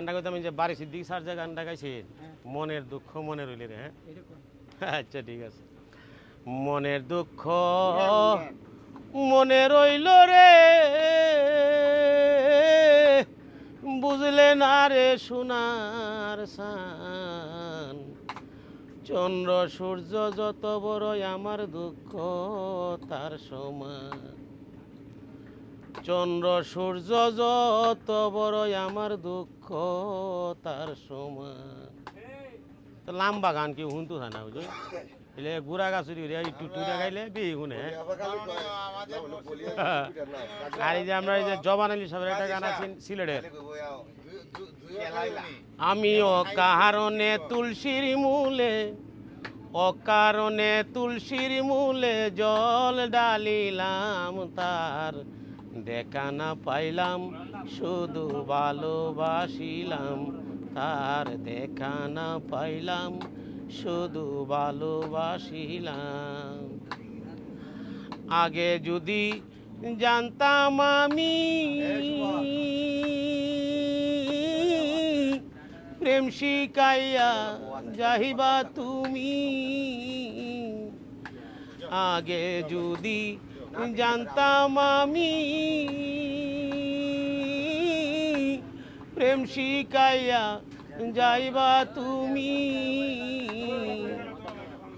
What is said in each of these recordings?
গানটা কইতাম এই যে বাড়ি সিদ্দিক স্যার যে গানটা গাইছেন হ্যাঁ। মনের দুঃখ মনে রইলে রে হ্যাঁ? আচ্ছা ঠিক আছে। মনের দুঃখ মনে রইল রে বুঝলে না রে সোনার সান। চন্দ্র সূর্য যত বড়ই আমার দুঃখ তার সমান। চন্দ্র সূর্য যত বড়ই আমার দুঃখ, তার সমান লাম্বা গান কি শুনতো না বুঝো এলে গুড়া গাছুরি উড়ে একটু গাইলে বিয়ে শুনে। আর এই যে আমরা এই যে জবান আলী সাহেবের একটা গান আছে সিলেটের আমি অকারণে তুলসীর মূলে, অকারণে তুলসীর মূলে জল ডালিলাম তার। দেখা না পাইলাম, শুধু ভালোবাসিলাম। তার দেখা না পাইলাম, শুধু ভালোবাসিলাম। আগে যদি জানতাম আমি প্রেম শিকাইয়া যাহিবা তুমি। আগে যদি জানতাম আমি। প্রেম শিকাইয়া যাইবা তুমি।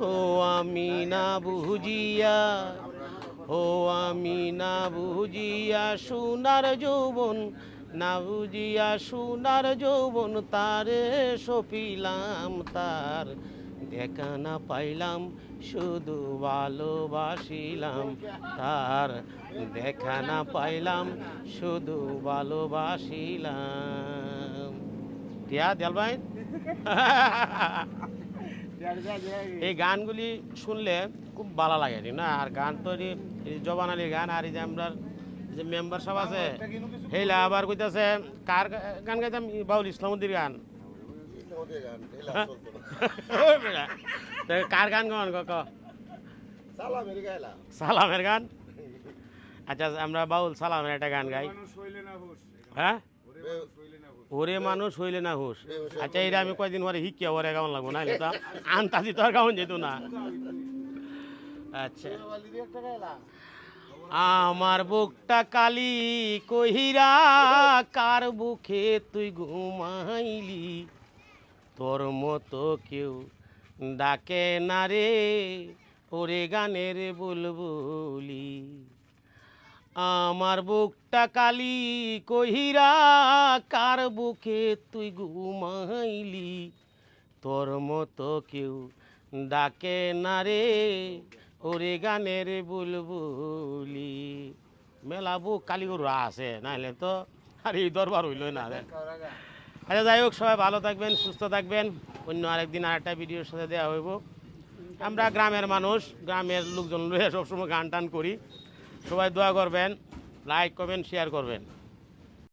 ও আমি না বুঝিয়া, ও আমি না বুঝিয়া সোনার যৌবন, না বুঝিয়া সোনার যৌবন তারে সপিলাম তার। দেখা না পাইলাম শুধু ভালোবাসিলাম। তার দেখা না পাইলাম শুধু ভালোবাসিলাম। টিয়া দেয়াল ভাই। এই গানগুলি শুনলে খুব ভালো লাগে না? আর গান তো জবান আলীর গান আর এই যে আমরা যে মেম্বার সব আছে হেলা আবার কইতাছে কার গান গাইতাম? বাউল ইসলামুদ্দির গান। কার গান গান ক? সালামের গান? আচ্ছা আমরা বাউল সালামের একটা গান গাই। হ্যাঁ? ওরে মানুষ হইলে না হুশ। আচ্ছা এটা আমি কয়দিন পরে শিখিয়া ওরে কেমন লাগবো না তো আনতাজি তো আর কেমন যেত না। আচ্ছা। আমার বুকটা কালি কহিরা কার বুকে তুই ঘুমাইলি? তোর মতো কেউ ডাকে না রে ওরে গানের বুলবুলি। আমার বুকটা কালি কহিরা, কার বুকে তুই ঘুমাইলি? তোর মতো কেউ ডাকে না রে ওরে গানের বুলবুলি। মেলা বুক কালি গরু আছে নাহলে তো আর এই দরবার হইল না আচ্ছা যাই হোক, সবাই ভালো থাকবেন, সুস্থ থাকবেন। অন্য আরেকদিন আর একটা ভিডিওর সাথে দেওয়া হইব। আমরা গ্রামের মানুষ, গ্রামের লোকজন লয়ে সবসময় গান টান করি। সবাই দোয়া করবেন লাইক করবেন শেয়ার করবেন।